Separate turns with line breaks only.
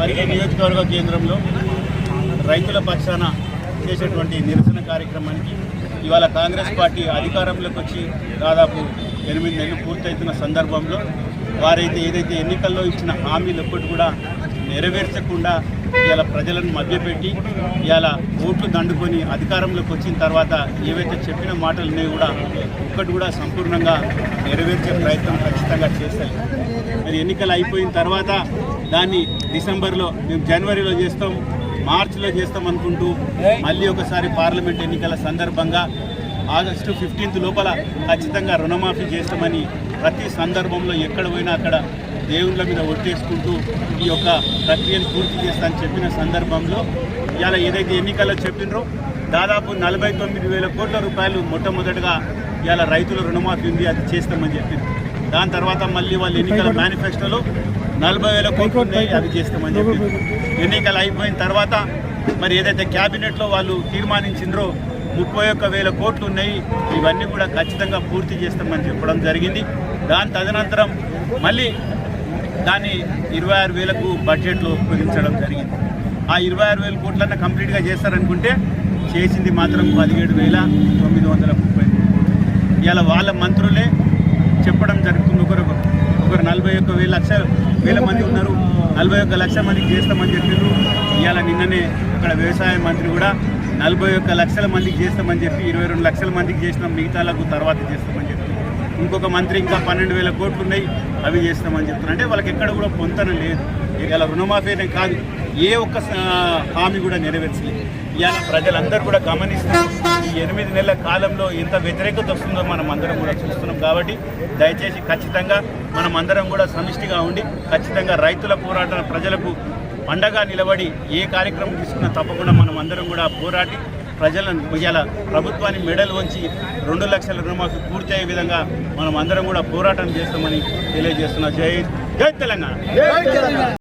పరిగి నియోజకవర్గ కేంద్రంలో రైతుల పక్షాన చేసేటువంటి నిరసన కార్యక్రమానికి ఇవాళ కాంగ్రెస్ పార్టీ అధికారంలోకి వచ్చి దాదాపు ఎనిమిది నెలలు పూర్తవుతున్న సందర్భంలో వారైతే ఏదైతే ఎన్నికల్లో ఇచ్చిన హామీలు ఒక్కటి కూడా నెరవేర్చకుండా ఇవాళ ప్రజలను మధ్యపెట్టి ఇవాళ ఓట్లు దండుకొని అధికారంలోకి వచ్చిన తర్వాత ఏవైతే చెప్పిన మాటలు ఉన్నాయో కూడా ఒక్కటి కూడా సంపూర్ణంగా నెరవేర్చే ప్రయత్నం ఖచ్చితంగా చేస్తాయి. మరి ఎన్నికలు అయిపోయిన తర్వాత దాన్ని డిసెంబర్లో మేము జనవరిలో చేస్తాం మార్చిలో చేస్తాం అనుకుంటూ మళ్ళీ ఒకసారి పార్లమెంట్ ఎన్నికల సందర్భంగా ఆగస్టు ఫిఫ్టీన్త్ లోపల ఖచ్చితంగా రుణమాఫీ చేస్తామని ప్రతి సందర్భంలో ఎక్కడ పోయినా అక్కడ దేవుళ్ళ మీద ఒట్టేసుకుంటూ ఈ యొక్క ప్రక్రియను పూర్తి చేస్తానని చెప్పిన సందర్భంలో ఇవాళ ఏదైతే ఎన్నికల్లో చెప్పినరో దాదాపు నలభై తొమ్మిది వేల కోట్ల రూపాయలు మొట్టమొదటిగా ఇవాళ రైతుల రుణమాఫీ ఉంది అది చేస్తామని చెప్పింది. దాని తర్వాత మళ్ళీ వాళ్ళు ఎన్నికల మేనిఫెస్టోలో నలభై వేల కోట్లు ఉన్నాయి అవి చేస్తామని చెప్పి ఎన్నికలు అయిపోయిన తర్వాత మరి ఏదైతే క్యాబినెట్లో వాళ్ళు తీర్మానించిండ్రో ముప్పై ఒక్క వేల కోట్లు ఉన్నాయి ఇవన్నీ కూడా ఖచ్చితంగా పూర్తి చేస్తామని చెప్పడం జరిగింది. దాని తదనంతరం మళ్ళీ దాన్ని ఇరవై ఆరు వేలకు బడ్జెట్లో కుదించడం జరిగింది. ఆ ఇరవై ఆరు వేల కోట్లన్న కంప్లీట్గా చేస్తారనుకుంటే చేసింది మాత్రం పదిహేడు వేల తొమ్మిది వందల ముప్పై ఇలా వాళ్ళ మంత్రులే చెప్పడం జరుగుతుంది. ఒకరు ఒకరు నలభై ఒక్క వేల లక్ష వేల మంది ఉన్నారు. నలభై ఒక్క లక్ష మందికి చేస్తామని చెప్పారు ఇవాళ నిన్ననే అక్కడ వ్యవసాయ మంత్రి కూడా నలభై ఒక్క లక్షల మందికి చేస్తామని చెప్పి ఇరవై రెండు లక్షల మందికి చేసినాం. మిగతాలకు తర్వాత చేస్తామని ఇంకొక మంత్రి ఇంకా పన్నెండు వేల కోట్లు ఉన్నాయి అవి చేస్తామని చెప్తున్నారు. అంటే వాళ్ళకి ఎక్కడ కూడా పొంతన లేదు. ఇలా రుణమాఫీనే కాదు ఏ ఒక్క హామీ కూడా నెరవేర్చలేదు. ఇవాళ ప్రజలందరూ కూడా గమనిస్తారు ఈ ఎనిమిది నెలల కాలంలో ఎంత వ్యతిరేకత వస్తుందో మనం అందరం కూడా చూస్తున్నాం కాబట్టి దయచేసి ఖచ్చితంగా మనం అందరం కూడా సమిష్టిగా ఉండి ఖచ్చితంగా రైతుల పోరాటం ప్రజలకు పండగా నిలబడి ఏ కార్యక్రమం తీసుకున్నా తప్పకుండా మనం అందరం కూడా పోరాటి ప్రజలను ఇవాళ ప్రభుత్వాన్ని మెడలు వంచి రెండు లక్షల రుణమాఫీ పూర్తి అయ్యే విధంగా మనం అందరం కూడా పోరాటం చేస్తామని తెలియజేస్తున్నా. జై జై తెలంగాణ.